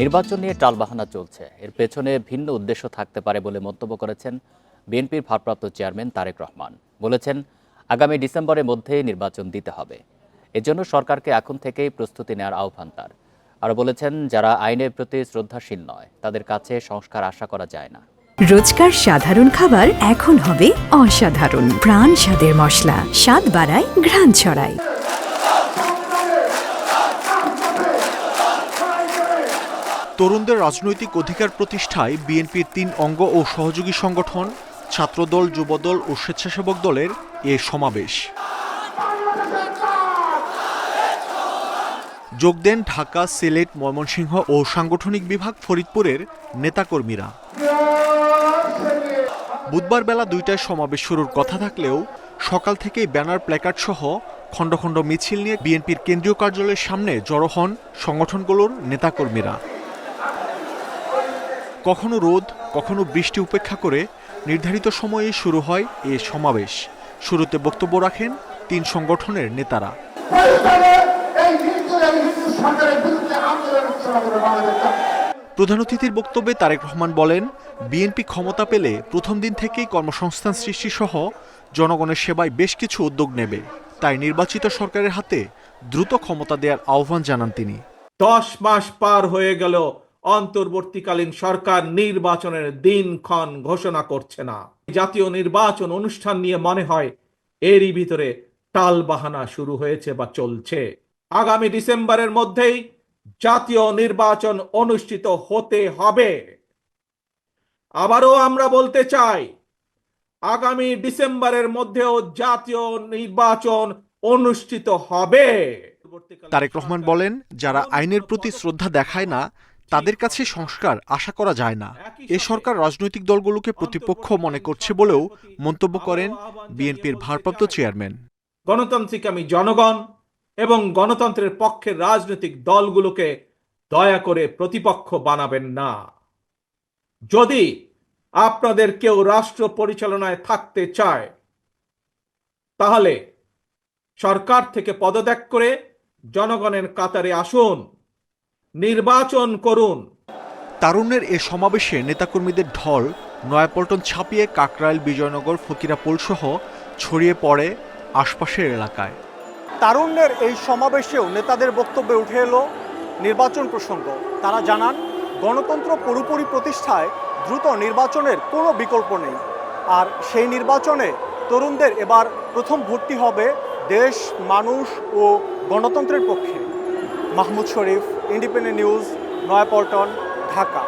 নির্বাচন নিয়ে টালবাহানা চলছে। এর পেছনে ভিন্ন উদ্দেশ্য থাকতে পারে বলে মন্তব্য করেছেন বিএনপির ভারপ্রাপ্ত চেয়ারম্যান তারেক রহমান। বলেছেন, আগামী ডিসেম্বরের মধ্যে নির্বাচন দিতে হবে। এজন্য সরকারকে এখন থেকেই প্রস্তুতি নেওয়ার আহ্বান তার। আরও বলেছেন, যারা আইনের প্রতি শ্রদ্ধাশীল নয়, তাদের কাছে সংস্কার আশা করা যায় না। রোজকার সাধারণ খাবার এখন হবে অসাধারণ। প্রাণ স্বাদের মশলা, স্বাদ বাড়ায় ঘ্রাণ ছড়ায়। তরুণদের রাজনৈতিক অধিকার প্রতিষ্ঠায় বিএনপির তিন অঙ্গ ও সহযোগী সংগঠন, ছাত্রদল, যুবদল ও স্বেচ্ছাসেবক দলের এ সমাবেশ। যোগ দেন ঢাকা, সিলেট, ময়মনসিংহ ও সাংগঠনিক বিভাগ ফরিদপুরের নেতাকর্মীরা। বুধবার বেলা দুইটায় সমাবেশ শুরুর কথা থাকলেও সকাল থেকেই ব্যানার, প্ল্যাকার্ড সহ খণ্ড খণ্ড মিছিল নিয়ে বিএনপির কেন্দ্রীয় কার্যালয়ের সামনে জড়ো হন সংগঠনগুলোর নেতাকর্মীরা। কখনো রোদ, কখনো বৃষ্টি উপেক্ষা করে নির্ধারিত সময়ে শুরু হয় এ সমাবেশ। শুরুতে বক্তব্য রাখেন তিন সংগঠনের নেতারা। প্রধান অতিথির বক্তব্যে তারেক রহমান বলেন, বিএনপি ক্ষমতা পেলে প্রথম দিন থেকেই কর্মসংস্থান সৃষ্টি সহ জনগণের সেবায় বেশ কিছু উদ্যোগ নেবে। তাই নির্বাচিত সরকারের হাতে দ্রুত ক্ষমতা দেওয়ার আহ্বান জানান তিনি। দশ মাস পার হয়ে গেল। অন্তর্বর্তীকালীন সরকার নির্বাচনের দিনক্ষণ ঘোষণা করছে না। জাতীয় নির্বাচন অনুষ্ঠান নিয়ে মনে হয় এরই ভিতরে টাল বাহানা শুরু হয়েছে বা চলছে। আগামী ডিসেম্বরের মধ্যেই জাতীয় নির্বাচন অনুষ্ঠিত হতে হবে। আবারও আমরা বলতে চাই, আগামী ডিসেম্বরের মধ্যেও জাতীয় নির্বাচন অনুষ্ঠিত হবে। তারেক রহমান বলেন, যারা আইনের প্রতি শ্রদ্ধা দেখায় না তাদের কাছে সংস্কার আশা করা যায় না। এ সরকার রাজনৈতিক দলগুলোকে প্রতিপক্ষ মনে করছে বলেও মন্তব্য করেন বিএনপির ভারপ্রাপ্ত চেয়ারম্যান। গণতান্ত্রিক আমি জনগণ এবং গণতন্ত্রের পক্ষের রাজনৈতিক দলগুলোকে দয়া করে প্রতিপক্ষ বানাবেন না। যদি আপনাদের কেউ রাষ্ট্র পরিচালনায় থাকতে চায় তাহলে সরকার থেকে পদত্যাগ করে জনগণের কাতারে আসুন। নির্বাচন করুন। তারুণ্যের এ সমাবেশে নেতাকর্মীদের ঢল নয়াপল্টন ছাপিয়ে কাকরাইল বিজয়নগর ফকিরাপুল সহ ছড়িয়ে পড়ে আশপাশের এলাকায়। তারুণ্যের এই সমাবেশেও নেতাদের বক্তব্যে উঠে এলো নির্বাচন প্রসঙ্গ। তারা জানান গণতন্ত্র পুরোপুরি প্রতিষ্ঠায় দ্রুত নির্বাচনের কোনো বিকল্প নেই। আর সেই নির্বাচনে তরুণদের এবার প্রথম ভর্তি হবে দেশ মানুষ ও গণতন্ত্রের পক্ষে। Mahmud Sharif independent news Nayapaltan Dhaka.